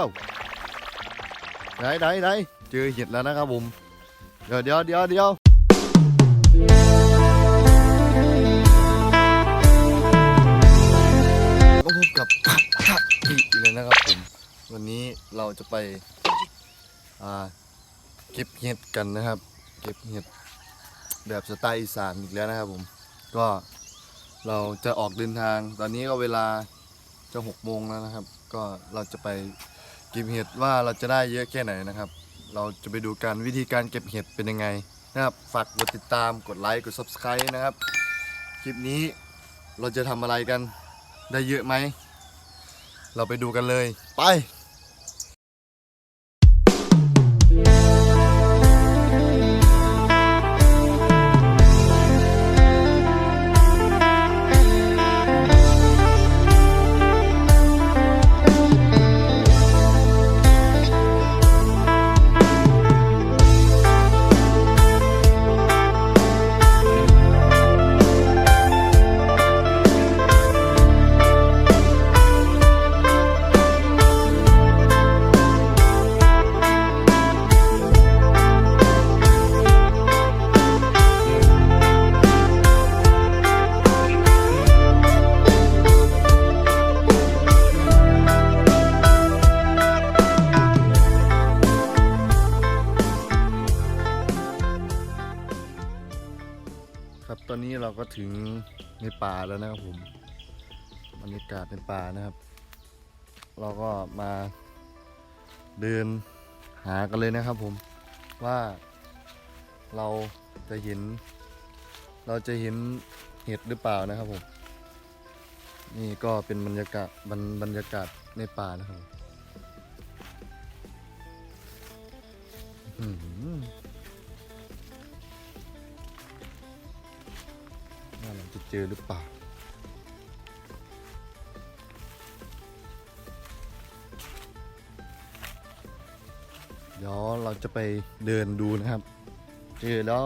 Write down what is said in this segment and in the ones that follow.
าวไหนไหนไหนเจอเห็ดแล้วนะครับผม เดี๋ยวเดี๋ยวเดี๋ยวเดี๋ยวก็พบกับพักพักอีกเลยนะครับผม วันนี้เราจะไปเก็บเห็ดกันนะครับ เก็บเห็ดแบบสไตล์อีสานอีกแล้วนะครับผม ก็เราจะออกเดินทาง ตอนนี้ก็เวลาจะหกโมงแล้วนะครับ ก็เราจะไป เก็บเห็ดว่าเราจะได้เยอะแค่ไหนนะครับ เราจะไปดูกันวิธีการเก็บเห็ดเป็นยังไงนะครับฝากกดติดตามกดไลค์กด subscribe นะครับ คลิปนี้เราจะทำอะไรกันได้เยอะไหม เราไปดูกันเลย ไป เราก็ถึงในป่าแล้วนะครับผมบรรยากาศในป่านะครับ เราก็มาเดินหากันเลยนะครับผมว่าเราจะเห็น เราจะเห็นเห็ดหรือเปล่านะครับผมนี่ก็เป็นบรรยากาศบรรบรรยากาศในป่านะครับผม เราจะเจอหรือเปล่าเดี๋ยวเราจะไปเดินดูนะครับ เจอแล้ว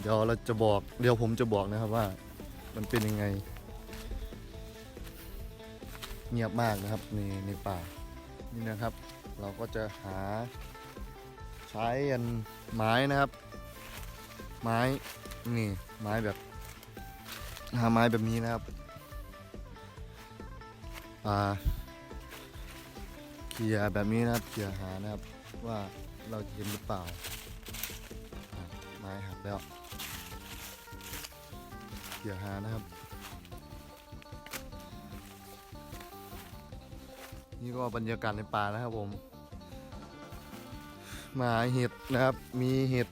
เดี๋ยวเราจะบอก เดี๋ยวผมจะบอกนะครับว่า มันเป็นยังไง เงียบมากนะครับในในป่า นี่นะครับ เราก็จะหาใช้อันไม้นะครับ ไม้ นี่ไม้แบบหาไม้แบบนี้นะครับอ่าเขี่ยแบบนี้นะครับเขี่ยหานะครับ ว่าเราจะเห็นหรือเปล่าไม้หักแล้วเขี่ยหานะครับ นี่ก็บรรยากาศในป่านะครับผมมาเห็ดนะครับ มีเห็ด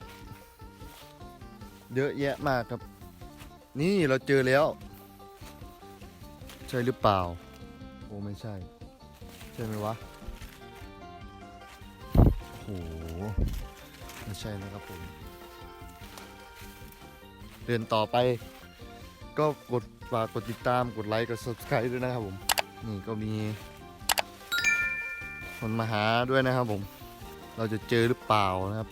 เยอะแยะมากครับ นี่เราเจอแล้ว ใช่หรือเปล่า โอ้ไม่ใช่ ใช่ไหมวะ โอ้โห ไม่ใช่นะครับผม เดินต่อไป ก็กดฝากกดติดตามกดไลค์กด subscribe ด้วยนะครับผม นี่ก็มี คนมาหาด้วยนะครับผม เราจะเจอหรือเปล่านะครับ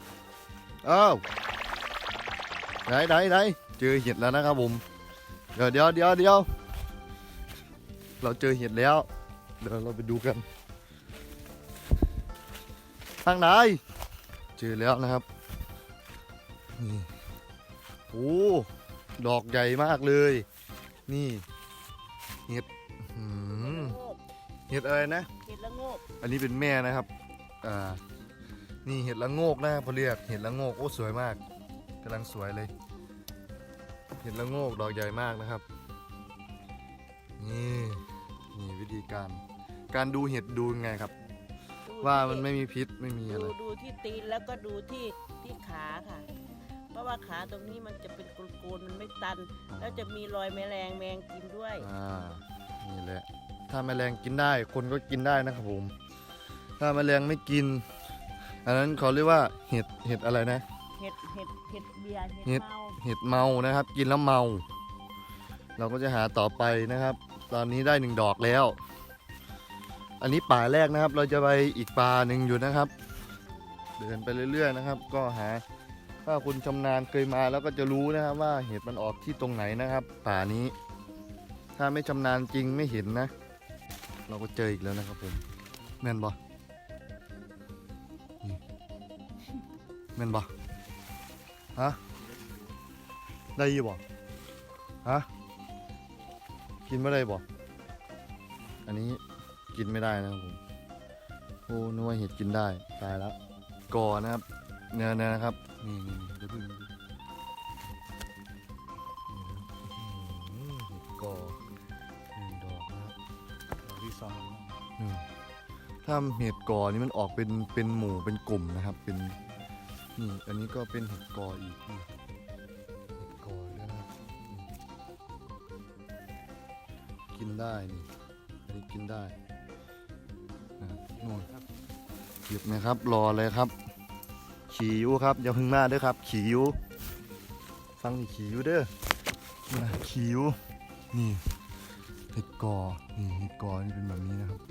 อ้าว ไหนไหนไหนเจอเห็ดแล้วนะครับผมเดี๋ยวเดี๋ยวเดี๋ยวเดี๋ยวเราเจอเห็ดแล้ว เดี๋ยวเราไปดูกัน ทางไหนเจอแล้วนะครับนี่โอ้ดอกใหญ่มากเลย นี่เห็ดหืมโงกเห็ดอะไรนะเห็ดละโงกอันนี้เป็นแม่นะครับ อ่า นี่เห็ดละโงกนะครับเขาเรียกเห็ดละโงกโอ้สวยมากกำลังสวยเลย เห็ดละโงกดอกใหญ่มากนะครับ นี่นี่วิธีการ การดูเห็ดดูยังไงครับดูว่ามันที่ไม่มีพิษไม่มีอะไร ดูดูที่ตีนแล้วก็ดูที่ที่ขาค่ะ เพราะว่าขาตรงนี้มันจะเป็นโกนๆมันไม่ตัน แล้วจะมีรอยแมลงแมงกินด้วย อ่า นี่แหละ ถ้าแมลงกินได้ คนก็กินได้นะครับผม ถ้าแมลงไม่กิน อันนั้นเขาเรียกว่าเห็ดเห็ดอะไรนะ เห็ดเห็ดเห็ดเบียร์เห็เห็ดดเมาเห็ดเมานะครับ กินแล้วเมา เราก็จะหาต่อไปนะครับ ตอนนี้ได้หนึ่งดอกแล้ว อันนี้ป่าแรกนะครับ เราจะไปอีกป่าหนึ่งอยู่นะครับ เดินไปเรื่อยๆนะครับ ก็หาถ้าคุณชำนาญเคยมาแล้วก็จะรู้นะครับ ว่าเห็ดมันออกที่ตรงไหนนะครับ ป่านี้ ถ้าไม่ชำนาญจริงไม่เห็นนะ เราก็เจออีกแล้วนะครับผมแม่นบ่นี่แม่นบ่ ฮะได้ยี่บ่ฮะกินไม่ได้บ่อันนี้กินไม่ได้นะครับผมโอ้นึกว่าเห็ดกินได้ตายแล้วกอนะครับเนื้อเนื้อนะครับนี่นี่เดี๋ยวพิ่งเห็ดกอหนึ่งดอกนะครับดอกที่สองหนึ่งถ้าเห็ดกอนี่มันออกเป็นเป็นหมู่เป็นกลุ่มนะครับเป็น นี่อันนี้ก็เป็นเห็ดกออีกนี่เห็ดกอนะครับกินได้นี่อันนี้กินได้นะครับนู่นหยิบนะครับรอเลยครับ ขี่ยูครับอย่าพึ่งมาเด้อครับ ขี่ยูฟังนี่ขี่ยูเด้อนะขี่ยูนี่เห็ดกอนี่เห็ดกอนี่เป็นแบบนี้นะครับ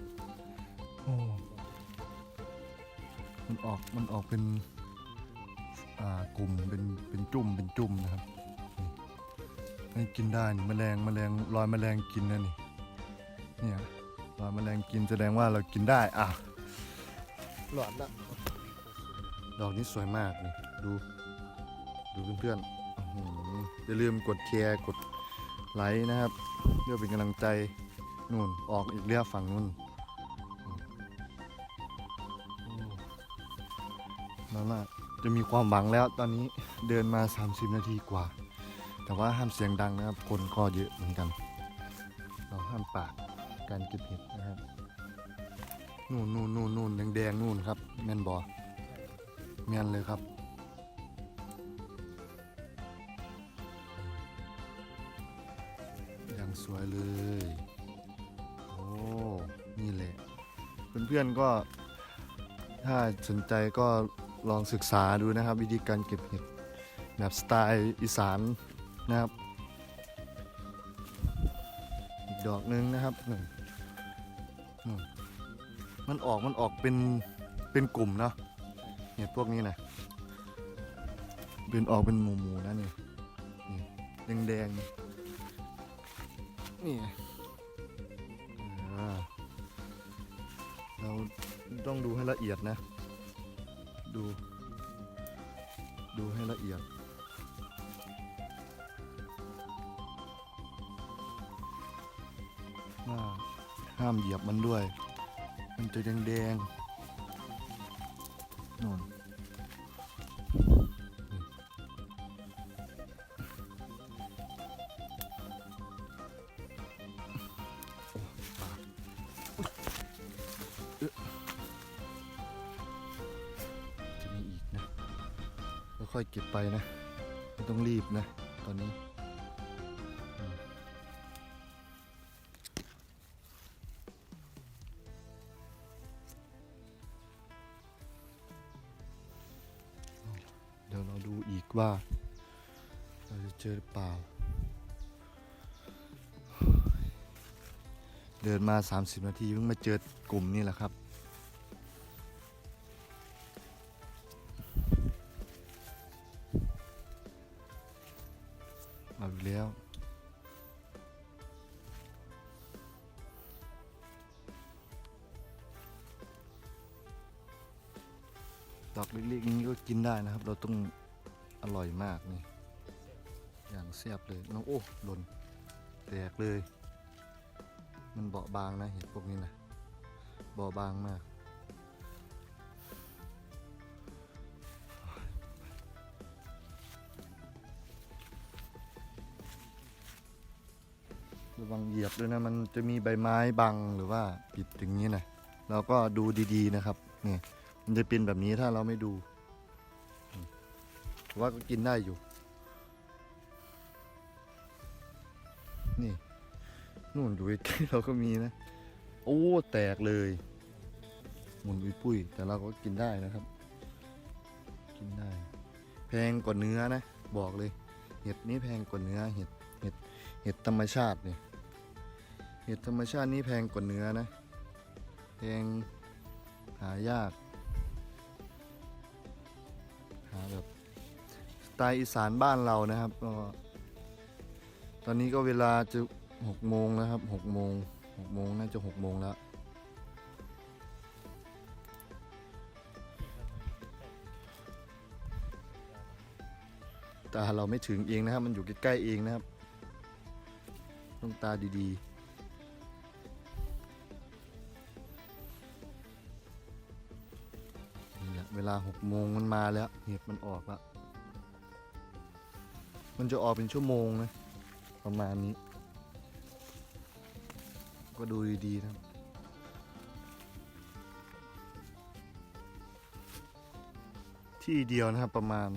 โอ้มันออกมันออกเป็น กลุ่มเป็นเป็นจุ่มเป็นจุ่มนะครับนี่นี่กินได้นี่แมลงแมลงรอยแมลงกินนะนี่เนี่ยรอยแมลงกินแสดงว่าเรากินได้อะหลอดละดอกนี้สวยมากนี่ดูดูเพื่อนๆอื้อหืออย่าลืมกดแชร์กดไลค์นะครับเพื่อเป็นกำลังใจนู่นออกอีกเรียฝั่งนู่นนั่นแหละ จะมีความหวังแล้วตอนนี้เดินมา 30 นาทีกว่า แต่ว่าห้ามเสียงดังนะครับ คนก็เยอะเหมือนกัน เราห้ามปากการเก็บเห็ดนะครับนู่นนู่นนู่นนู่นแดงแดงนู่นครับแม่นบอแม่นเลยครับอย่างสวยเลย โอ้ นี่แหละ เพื่อนๆก็ถ้าสนใจก็ ลองศึกษาดูนะครับ วิธีการเก็บเห็ดแบบสไตล์อีสานนะครับ อีกดอกหนึงนะครับหนึ่งมันออกมันออกเป็นเป็นกลุ่มเนาะเห็ดพวกนี้นะเป็นออกเป็นหมู่หมู่ๆนะนี่นี่แดงๆนี่อ่เราต้องดูให้ละเอียดนะ ดู ดูให้ละเอียด ห้ามเหยียบมันด้วย มันจะแดงๆนู่นนี่ปากเอ๊ะ ค่อยๆเก็บไปนะ ไม่ต้องรีบนะ ตอนนี้เดี๋ยวเราดูอีกว่า เราจะเจอหรือเปล่า เดินมา 30 นาทีเพิ่งมาเจอกลุ่มนี่แหละครับ เราต้องอร่อยมากนี่ อย่างแซ่บเลยน้องโอ้หล่นแตกเลย มันเบาบางนะเห็ดพวกนี้นะเบาบางมาก ระวังเหยียบด้วยนะมันจะมีใบไม้บังหรือว่าปิดอย่างนี้นะเราก็ดูดีๆนะครับนี่มันจะเป็นแบบนี้ถ้าเราไม่ดู ว่าก็กินได้อยู่ นี่นู่นอยู่ใกล้เราก็มีนะ โอ้แตกเลยหมุนอุยปุ้ยแต่เราก็กินได้นะครับ กินได้ แพงกว่าเนื้อนะ บอกเลย เห็ดนี้แพงกว่าเนื้อ เห็ดเห็ดเห็ดธรรมชาติเนี่ยเห็ดธรรมชาตินี่แพงกว่าเนื้อนะ แพงหายาก ตล์อีสานบ้านเรานะครับตอนนี้ก็เวลาจะหกโมงนะครับหกโมงหกโมงน่าจะหกโมงแล้วตาเราไม่ถึงเองนะครับ มันอยู่ใกล้ๆเองนะครับ ต้องตาดีๆเวลาหกโมงมันมาแล้ว เห็บมันออกแล้ว มันจะออกเป็นชั่วโมงนะ ประมาณนี้ ก็ดูดีๆนะที่เดียวนะครับประมาณ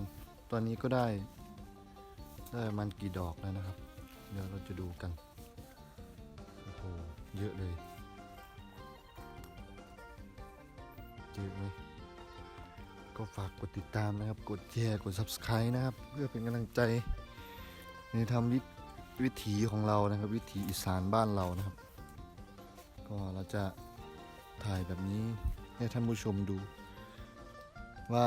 ตอนนี้ก็ได้ ได้มันกี่ดอกแล้วนะครับ เดี๋ยวเราจะดูกันโอ้โหเยอะเลยเยอะไหมก็ฝากกดติดตามนะครับ กดแชร์กด subscribe นะครับ เพื่อเป็นกำลังใจ นทำวิวิถีของเรานะครับ วิถีอีสานบ้านเรานะครับ ก็เราจะถ่ายแบบนี้ให้ท่านผู้ชมดู ว่า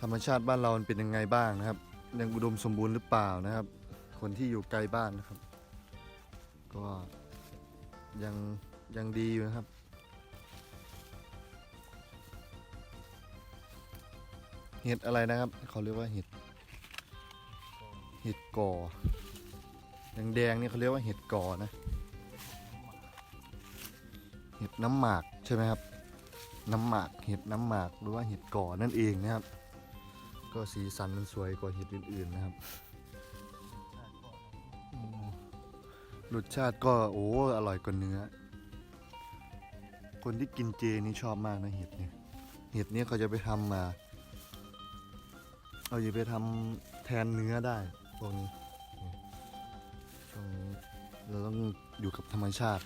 ธรรมชาติบ้านเรามันเป็นยังไงบ้างนะครับ ยังอุดมสมบูรณ์หรือเปล่านะครับ คนที่อยู่ไกลบ้านนะครับ ก็ยังยังดีอยู่นะครับเห็ดอะไรนะครับ เขาเรียกว่าเห็ด เห็ดกอแดงๆนี่เขาเรียกว่าเห็ดกอนะ เห็ดน้ำหมากใช่ไหมครับ น้ำหมากเห็ดน้ำหมากหรือว่าเห็ดกอนั่นเองนะครับ ก็สีสันมันสวยกว่าเห็ดอื่นๆนะครับรสชาติก็โอ้อร่อยกว่าเนื้อ คนที่กินเจนี่ชอบมากนะเห็ดเนี่ย เห็ดเนี่ยเขาจะไปทำมา เอาอย่าไปทำแทนเนื้อได้ พวกนี้นี่ช่วงนี้เราต้องอยู่กับธรรมชาติ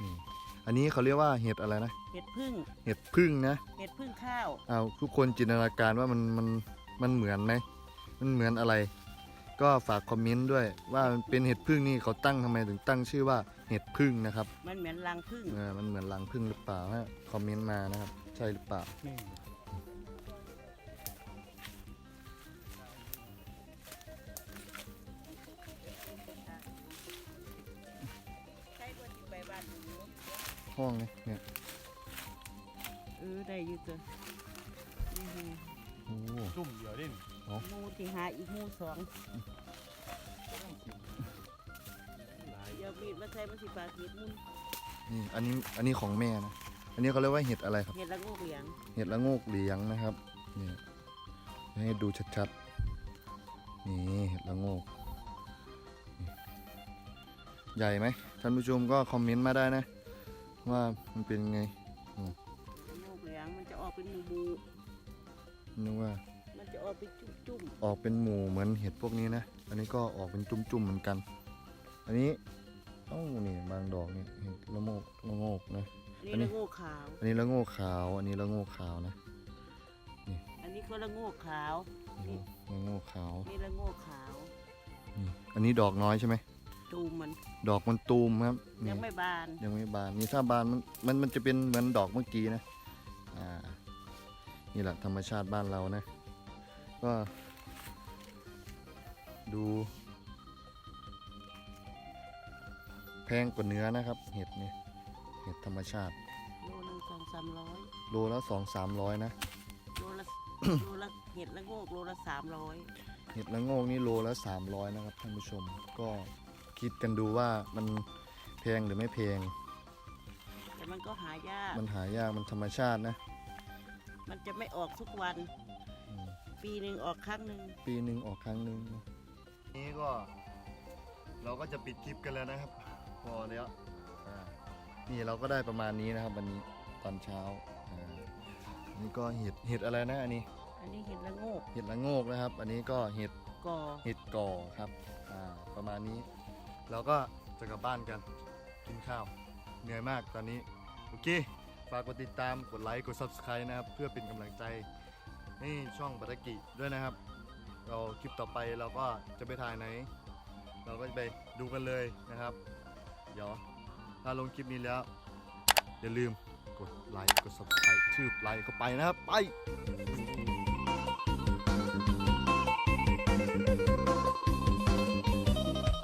นี่ อันนี้เขาเรียกว่าเห็ดอะไรนะ เห็ดพึ่ง เห็ดพึ่งนะ เห็ดพึ่งข้าว เอาทุกคนจินตนาการว่ามันมันมันเหมือนไหม มันเหมือนอะไร ก็ฝากคอมเมนต์ด้วย ว่ามันเป็นเห็ดพึ่งนี่เขาตั้งทำไมถึงตั้งชื่อว่าเห็ดพึ่งนะครับ มันเหมือนรังพึ่งเออมันเหมือนรังพึ่งหรือเปล่าฮะ คอมเมนต์มานะครับ ใช่หรือเปล่าใช่ ห้องเนี่ยเนี่ยเออได้อยู่ตัวนี่ไงโอ้จุ่มเดียวเด่นหมูที่หาอีกหมูสองเดี๋ยวมีดมาใส่มันสิปากเห็ดมุนนี่อันนี้อันนี้ของแม่นะอันนี้เขาเรียกว่าเห็ดอะไรครับ เห็ดละโงูเหลียงเห็ดละโงกเหลียงนะครับนี่ให้ดูชัดๆนี่เห็ดละโงกนี่ใหญ่ไหมท่านผู้ชมก็คอมเมนต์มาได้นะ ว่ามันเป็นไงละโงูเหลียงมันจะออกเป็นหมูหมูนึกว่า มันจะออกเป็นจุ่มจุ่มออกเป็นหมู่เหมือนเห็ดพวกนี้นะ อันนี้ก็ออกเป็นจุ่มๆเหมือนกัน อันนี้เอ้านี่บางดอกนี่เห็ดละโงกละโงกนะ ๆอันี่นนี้ละโงูขาว อันนี้ละโงกขาว อันนี้ละโงกขาวนะอันนี้ก็ละโงูขาว นี่ละโงกขาว นี่ละโงูขาวนี่อันนี้ดอกน้อยใช่ไหม ตูมมันดอกมันตูมครับนี่ยังไม่บานยังไม่บานนี่ถ้าบานมันมันมันจะเป็นเหมือนดอกเมื่อกี้นะอ่านี่แหละธรรมชาติบ้านเรานะ ก็ ดู แพงกว่าเนื้อนะครับ เห็ดนี่เห็ดธรรมชาติโลหนึ่งสองสามร้อยโลละสองสามร้อยนะโลละ โลละเห็ดละโงกโลละสามร้อย เห็ดละโงกนี่โลละสามร้อยนะครับท่านผู้ชมก็ คิดกันดูว่ามันแพงหรือไม่แพง แต่มันก็หายาก มันหายากมันธรรมชาตินะ มันจะไม่ออกทุกวันอืมปีหนึ่งออกครั้งหนึ่งปีหนึ่งออกครั้งหนึ่งนี้ก็เราก็จะปิดคลิปกันแล้วนะครับ พอแล้วอ่านี่เราก็ได้ประมาณนี้นะครับ วันนี้ตอนเช้าอ่านี่ก็เห็ดเห็ดอะไรนะอันนี้ อันนี้เห็ดละโงกเห็ดละโงกนะครับ อันนี้ก็เห็ด ก่อ เห็ดก่อครับ อ่า ประมาณนี้ เราก็จะกลับบ้านกันกินข้าว เหนื่อยมากตอนนี้โอเคฝากกดติดตามกดไลค์กด subscribe นะครับ เพื่อเป็นกำลังใจให้ช่องปัตกิด้วยนะครับ เราคลิปต่อไปเราก็จะไปถ่ายไหน เราก็จะไปดูกันเลยนะครับ เดี๋ยวถ้าลงคลิปนี้แล้ว อย่าลืมกดไลค์กด subscribe ชื่อไลค์เข้าไปนะครับ ไป